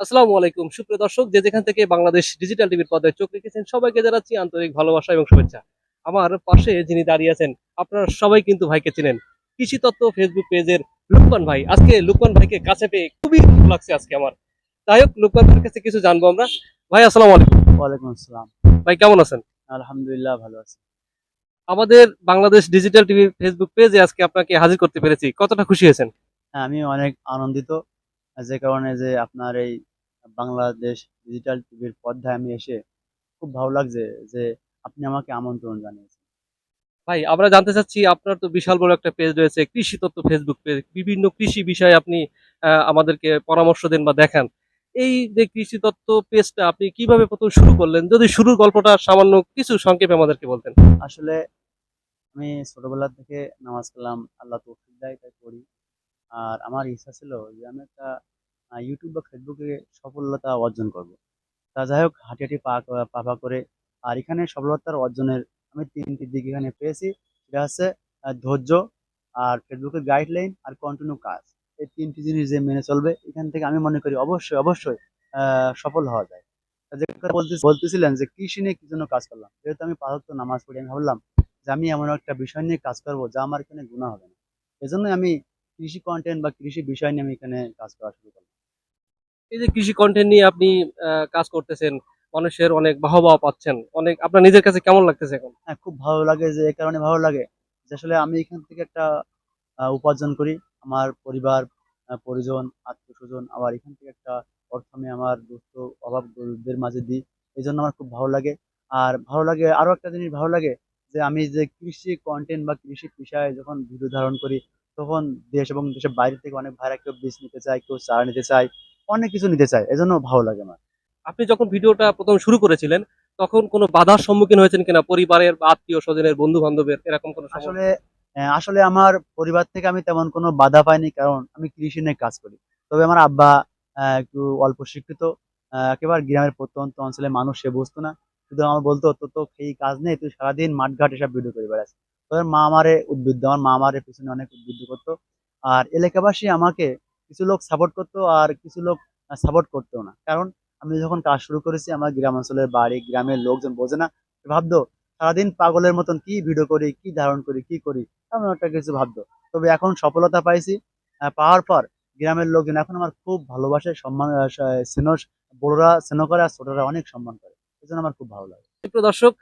আসসালামু আলাইকুম। সুপ্রিয় দর্শক যে যেখান থেকে বাংলাদেশ ডিজিটাল টিভির পর্দায় চোখ রেখেছেন সবাইকে জানাচ্ছি আন্তরিক ভালোবাসা এবং শুভেচ্ছা। আমার পাশে যিনি দাঁড়িয়ে আছেন আপনারা সবাই কিন্তু ভাইকে চিনেন। কৃষি তত্ত্ব ফেসবুক পেজের লুকমান ভাই। আজকে লুকমান ভাইকে কাছে পেয়ে খুবই ভালো লাগছে আজকে আমার। যাই হোক লুকমান ভাইয়ের কাছে কিছু জানব আমরা। ভাই আসসালামু আলাইকুম। ওয়ালাইকুম আসসালাম। ভাই কেমন আছেন? আলহামদুলিল্লাহ ভালো আছি। আমাদের বাংলাদেশ ডিজিটাল টিভির ফেসবুক পেজে আজকে আপনাকে হাজির করতে পেরেছি। কতটা খুশি হয়েছেন? হ্যাঁ আমি অনেক আনন্দিত। যে কারণে যে আপনার এই বাংলাদেশ ডিজিটাল টিভির পর্দায় আমি এসে খুব ভালো লাগছে যে আপনি আমাকে আমন্ত্রণ জানিয়েছেন। ভাই আমরা জানতে চাচ্ছি আপনার তো বিশাল বড় একটা পেজ রয়েছে কৃষি তত্ত্ব ফেসবুক পেজ বিভিন্ন কৃষি বিষয়ে আপনি আহ, আমাদেরকে পরামর্শ দেন বা দেখান। এই যে কৃষি তত্ত্ব পেজটা আপনি কীভাবে প্রথম শুরু করলেন? যদি শুরুর গল্পটা সামান্য কিছু সংক্ষেপে আমাদেরকে বলতেন। আসলে আমি ছোটবেলা থেকে নামাজ কালাম আল্লাহ তৌফিক দেয় তাই করি আর আমার ইচ্ছা ছিল যে আমি একটা ইউটিউব বা ফেসবুকে সফলতা অর্জন করব। তা যাই হোক হাঁটি হাঁটি পা পা করে, আর এখানে সফলতার অর্জনের আমি তিনটি দিক এখানে পেয়েছি। সেটা হচ্ছে ধৈর্য আর ফেসবুকের গাইডলাইন আর কন্টিনিউ কাজ। এই তিনটি জিনিস যে মেনে চলবে, এখান থেকে আমি মনে করি অবশ্যই অবশ্যই সফল হওয়া যায়। বলতেছিলেন যে কৃষি নিয়ে, কি জন্য কাজ করলাম? যেহেতু আমি পাঁচ নামাজ পড়ি, আমি ভাবলাম যে আমি এমন একটা বিষয় নিয়ে কাজ করব যা আমার এখানে গুণা হবে না। এজন্যই আমি কৃষি কন্টেন্ট বা কৃষি বিষয় নিয়ে আমি এখানে কাজ করা শুরু করলাম। এই যে কৃষি কন্টেন্ট নিয়ে আপনি কাজ করতেছেন মানুষের অনেক বাহবা পাচ্ছেন অনেক আপনার নিজের কাছে কেমন লাগতেছে এখন? হ্যাঁ খুব ভালো লাগে যে এই কারণে ভালো লাগে যে আসলে আমি এখান থেকে একটা উপার্জন করি। আমার পরিবার পরিজন আত্মীয় স্বজন আবার এখান থেকে একটা অর্থ আমি আমার দুস্থ অভাব গরিবদের মাঝে দিই। এই জন্য আমার খুব ভালো লাগে। আর ভালো লাগে আরও একটা জিনিস ভালো লাগে যে আমি যে কৃষি কন্টেন্ট বা কৃষি পেশায় যখন ভিডিও ধারণ করি তখন দেশ এবং দেশের বাইরে থেকে অনেক ভাইরা কেউ বীজ নিতে চায় কেউ চারা নিতে চায় অনেক কিছু নিতে চায়। এজন্য ভালো লাগে আমার। আপনি যখন ভিডিওটা প্রথম শুরু করেছিলেন তখন কোনো বাধার সম্মুখীন হয়েছেন কিনা? পরিবারের বা আত্মীয় স্বজনের বন্ধু বান্ধবের এরকম কোনো আসলে আসলে আমার পরিবার থেকে আমি তেমন কোনো বাধা পাইনি কারণ আমি কৃষি নিয়ে কাজ করি। তবে আমার আব্বা আহ, একটু অল্প শিক্ষিত একেবারে গ্রামের প্রত্যন্ত অঞ্চলে মানুষ সে বুঝতো না। শুধু আমার বলতো তো তো এই কাজ নেই তুই সারাদিন মাঠঘাট এসব ভিডিও করে বেড়াস। তবে মা আমারে উদ্বুদ্ধ, আমার মা আমারে পিছনে অনেক উদ্বুদ্ধ করতো। আর এলাকাবাসী আমাকে কিছু লোক সাপোর্ট করতো আর কিছু লোক সাপোর্ট করতো না। কারণ আমি যখন কাজ শুরু করেছি, আমার গ্রাম অঞ্চলের বাড়ি, গ্রামের লোকজন বোঝে না। ভাবতো, সারাদিন পাগলের মতন কি ভিডিও করি, কি ধারণ করি, কি করি? এমন একটা কিছু ভাবতো। তবে এখন সফলতা পাইছি। পাওয়ার পর গ্রামের লোকজন এখন আমার খুব ভালোবাসে, সম্মান স্নেহ বড়রা স্নেহ করে আর ছোটরা অনেক সম্মান করে। এই আমার খুব ভালো লাগে। দর্শক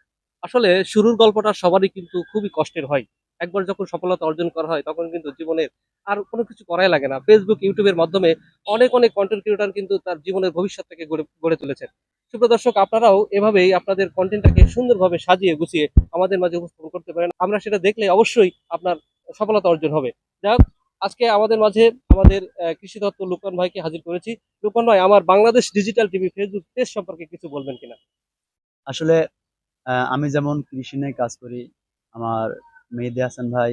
আসলে শুরুর গল্পটা সবারই কিন্তু খুবই কষ্টের হয়। একবার যখন সফলতা অর্জন করা হয়, তখন কিন্তু জীবনের আর কোনো কিছু করাই লাগে না। ফেসবুক ইউটিউবের মাধ্যমে অনেক অনেক কন্টেন্ট ক্রিয়েটর কিন্তু তার জীবনের ভবিষ্যৎটাকে গড়ে গড়ে তুলেছেন। সুপ্রিয় দর্শক, আপনারাও এভাবেই আপনাদের কন্টেন্টটাকে সুন্দরভাবে সাজিয়ে গুছিয়ে আমাদের মাঝে উপস্থাপন করতে পারেন। আমরা সেটা দেখলে অবশ্যই আপনার সফলতা অর্জন হবে। যাই আজকে আমাদের মাঝে আমাদের কৃষি তত্ত্ব লুকন ভাইকে হাজির করেছি। লুকন ভাই, আমার Bangladesh digital TV Facebook page সম্পর্কে কিছু বলবেন কিনা? আসলে আমি যেমন কৃষি নিয়ে কাজ করি, আমার মেহেদি হাসান ভাই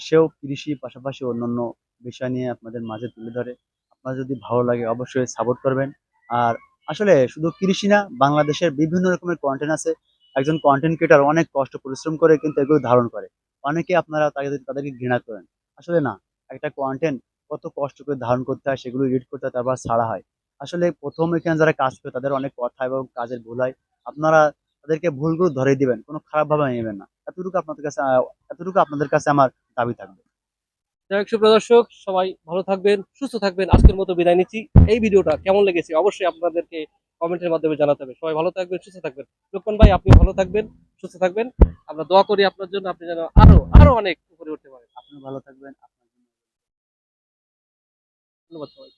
সেও কৃষি পাশাপাশি অন্যান্য বিষয় নিয়ে আপনাদের মাঝে তুলে ধরে। আপনার যদি ভালো লাগে অবশ্যই সাপোর্ট করবেন। আর আসলে শুধু কৃষি না, বাংলাদেশের বিভিন্ন রকমের কন্টেন্ট আছে। একজন কন্টেন্ট ক্রিয়েটার অনেক কষ্ট, পরিশ্রম করে কিন্তু এগুলো ধারণ করে। অনেকে আপনারা তাদের তাদেরকে ঘৃণা করেন। আসলে না, একটা কন্টেন্ট কত কষ্ট করে ধারণ করতে হয় সেগুলো এডিট করতে হয়, তারপর ছাড়া হয়। আসলে প্রথম এখানে যারা কাজ করে তাদের অনেক কথা এবং কাজের ভুল হয়। আপনারা তাদেরকে ভুলগুলো ধরে দিবেন কোনো খারাপ ভাবে নেবেন না। এতটুকু আপনাদের কাছে এতটুকু আপনাদের কাছে আমার দাবি থাকবে। যাই হোক সুপ্রিয় দর্শক সবাই ভালো থাকবেন সুস্থ থাকবেন। আজকের মতো বিদায় নিচ্ছি। এই ভিডিওটা কেমন লেগেছে অবশ্যই আপনাদেরকে কমেন্টের মাধ্যমে জানাতে হবে। সবাই ভালো থাকবেন সুস্থ থাকবেন। লোকমান ভাই আপনি ভালো থাকবেন সুস্থ থাকবেন। আমরা দোয়া করি আপনার জন্য আপনি যেন আরও আরও অনেক উপরে উঠতে পারেন। আপনি ভালো থাকবেন আপনার জন্য। ধন্যবাদ সবাই